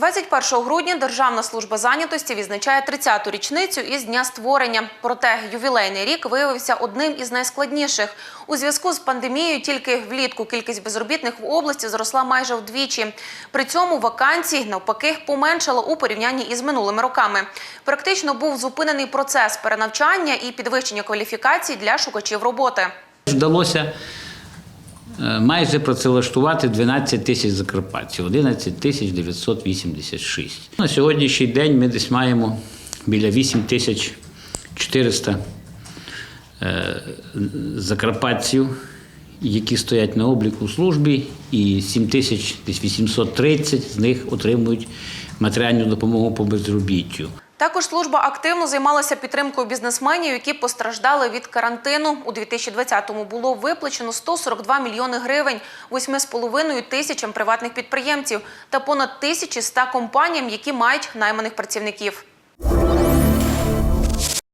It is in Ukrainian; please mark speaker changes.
Speaker 1: 21 грудня Державна служба зайнятості відзначає 30-ту річницю із дня створення. Проте ювілейний рік виявився одним із найскладніших. У зв'язку з пандемією тільки влітку кількість безробітних в області зросла майже вдвічі. При цьому вакансій навпаки поменшало у порівнянні із минулими роками. Практично був зупинений процес перенавчання і підвищення кваліфікацій для шукачів роботи.
Speaker 2: Вдалося майже працевлаштувати 12 тисяч закарпатців, 11 тисяч 986. На сьогоднішній день ми десь маємо біля 8 тисяч 400 е, закарпатців, які стоять на обліку в службі, і 7 тисяч десь 830 з них отримують матеріальну допомогу по безробіттю.
Speaker 1: Також служба активно займалася підтримкою бізнесменів, які постраждали від карантину. У 2020-му було виплачено 142 мільйони гривень 8,5 тисячам приватних підприємців та понад 1100 компаніям, які мають найманих працівників.